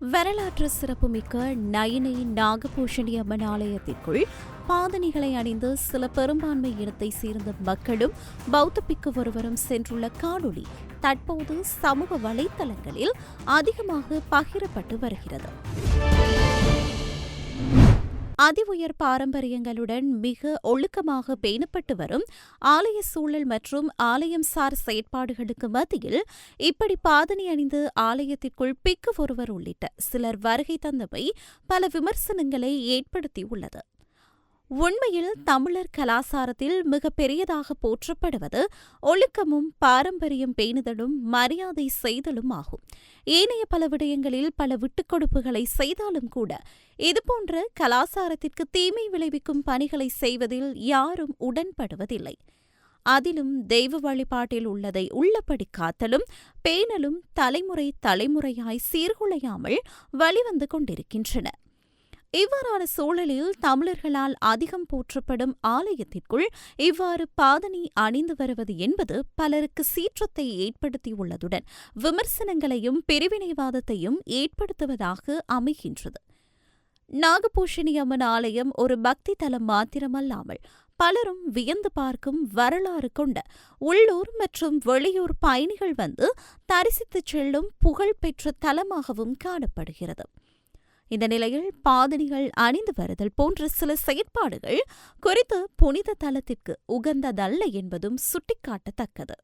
வரலாற்று சிறப்புமிக்க நயினை நாகபூஷணி அம்மன் ஆலயத்திற்குள் பாதணிகளை அணிந்து சில பெரும்பான்மை இனத்தை சேர்ந்த மக்களும் பௌத்த பிக்கு ஒருவரும் சென்றுள்ள காணொளி தற்போது சமூக வலைத்தளங்களில் அதிகமாக பகிரப்பட்டு வருகிறது. அதி உயர் பாரம்பரியங்களுடன் மிக ஒழுக்கமாக பேணப்பட்டு வரும் ஆலய சூழல் மற்றும் ஆலயம் சார் செயற்பாடுகளுக்கு மத்தியில் இப்படி பாதணி அணிந்து ஆலயத்திற்குள் பிக்கு ஒருவர் உள்ளிட்ட சிலர் வருகை தந்தமை பல விமர்சனங்களை ஏற்படுத்தியுள்ளது. உண்மையில் தமிழர் கலாசாரத்தில் மிக பெரியதாக போற்றப்படுவது ஒழுக்கமும் பாரம்பரியம் பேணுதலும் மரியாதை செய்தலும் ஆகும். ஏனைய பல விடயங்களில் பல விட்டுக்கொடுப்புகளை செய்தாலும் கூட இதுபோன்ற கலாசாரத்திற்கு தீமை விளைவிக்கும் பணிகளை செய்வதில் யாரும் உடன்படுவதில்லை. அதிலும் தெய்வ வழிபாட்டில் உள்ளதை உள்ளபடி காத்தலும் பேணலும் தலைமுறை தலைமுறையாய் சீர்குலையாமல் வழிவந்து கொண்டிருக்கின்றன. இவ்வாறான சூழலில் தமிழர்களால் அதிகம் போற்றப்படும் ஆலயத்திற்குள் இவ்வாறு பாதணி அணிந்து வருவது என்பது பலருக்கு சீற்றத்தை ஏற்படுத்தியுள்ளதுடன் விமர்சனங்களையும் பிரிவினைவாதத்தையும் ஏற்படுத்துவதாக அமைகின்றது. நாகபூஷணி அம்மன் ஆலயம் ஒரு பக்தி தலம் மாத்திரமல்லாமல் பலரும் வியந்து பார்க்கும் வரலாறு கொண்ட உள்ளூர் மற்றும் வெளியூர் பயணிகள் வந்து தரிசித்துச் செல்லும் புகழ்பெற்ற தலமாகவும் காணப்படுகிறது. இந்த நிலையில் பாதணிகள் அணிந்து வருதல் போன்ற சில செயற்பாடுகள் குறித்து புனித தலத்திற்கு உகந்ததல்ல என்பதும் சுட்டிக்காட்டத்தக்கது.